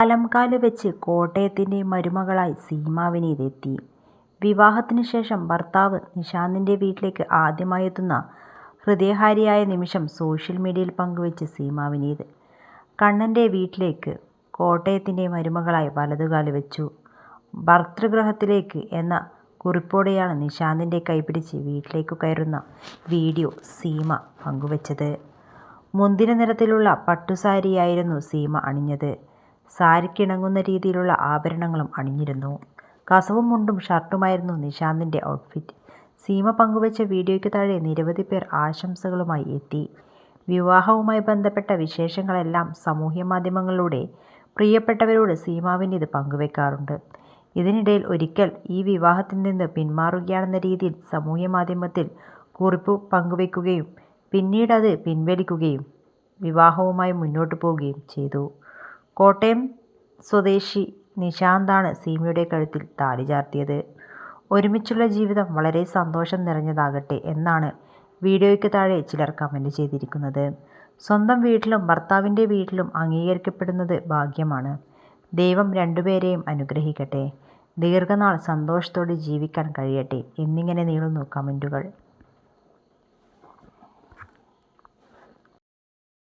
കലംകാൽ വെച്ച് കോട്ടയത്തിന്റെ മരുമകളായി സീമ ഇതെത്തി. വിവാഹത്തിന് ശേഷം ഭർത്താവ് നിഷാന്തിന്റെ വീട്ടിലേക്ക് ആദ്യമായി എത്തുന്ന ഹൃദയഹാരിയായ നിമിഷം സോഷ്യൽ മീഡിയയിൽ പങ്കുവെച്ച് സീമാവിനീത് കണ്ണന്റെ വീട്ടിലേക്ക് കോട്ടയത്തിന്റെ മരുമകളായി വലതുകാൽ വെച്ചു. ഭർത്തൃഗ്രഹത്തിലേക്ക് എന്ന കുറിപ്പോടെയാണ് നിഷാന്തിന്റെ കൈപിടിച്ച് വീട്ടിലേക്ക് കയറുന്ന വീഡിയോ സീമ പങ്കുവച്ചത് മുന്തിരി നിറത്തിലുള്ള പട്ടുസാരിയായിരുന്നു സീമ അണിഞ്ഞത്. സാരിക്കിണങ്ങുന്ന രീതിയിലുള്ള ആഭരണങ്ങളും അണിഞ്ഞിരുന്നു. കസവും മുണ്ടും ഷർട്ടുമായിരുന്നു നിഷാന്തിന്റെ ഔട്ട്ഫിറ്റ്. സീമ പങ്കുവച്ച വീഡിയോയ്ക്ക് താഴെ നിരവധി പേർ ആശംസകളുമായി എത്തി. വിവാഹവുമായി ബന്ധപ്പെട്ട വിശേഷങ്ങളെല്ലാം സാമൂഹ്യ മാധ്യമങ്ങളിലൂടെ പ്രിയപ്പെട്ടവരോട് സീമാവിന്റെ ഇത് പങ്കുവെക്കാറുണ്ട്. ഇതിനിടയിൽ ഒരിക്കൽ ഈ വിവാഹത്തിൽ നിന്ന് പിന്മാറുകയാണെന്ന രീതിയിൽ സാമൂഹ്യ മാധ്യമത്തിൽ കുറിപ്പ് പങ്കുവെക്കുകയും അത് പിൻവലിക്കുകയും വിവാഹവുമായി മുന്നോട്ട് പോവുകയും ചെയ്തു. കോട്ടയം സ്വദേശി നിശാന്താണ് സീമയുടെ കഴുത്തിൽ താലി ചാർത്തിയത്. ഒരുമിച്ചുള്ള ജീവിതം വളരെ സന്തോഷം നിറഞ്ഞതാകട്ടെ എന്നാണ് വീഡിയോയ്ക്ക് താഴെ ചിലർ കമന്റ് ചെയ്തിരിക്കുന്നത്. സ്വന്തം വീട്ടിലും ഭർത്താവിന്റെ വീട്ടിലും അംഗീകരിക്കപ്പെടുന്നത് ഭാഗ്യമാണ്. ദൈവം രണ്ടുപേരെയും അനുഗ്രഹിക്കട്ടെ. ദീർഘനാൾ സന്തോഷത്തോടെ ജീവിക്കാൻ കഴിയട്ടെ എന്നിങ്ങനെ നീളുന്നു കമന്റുകൾ.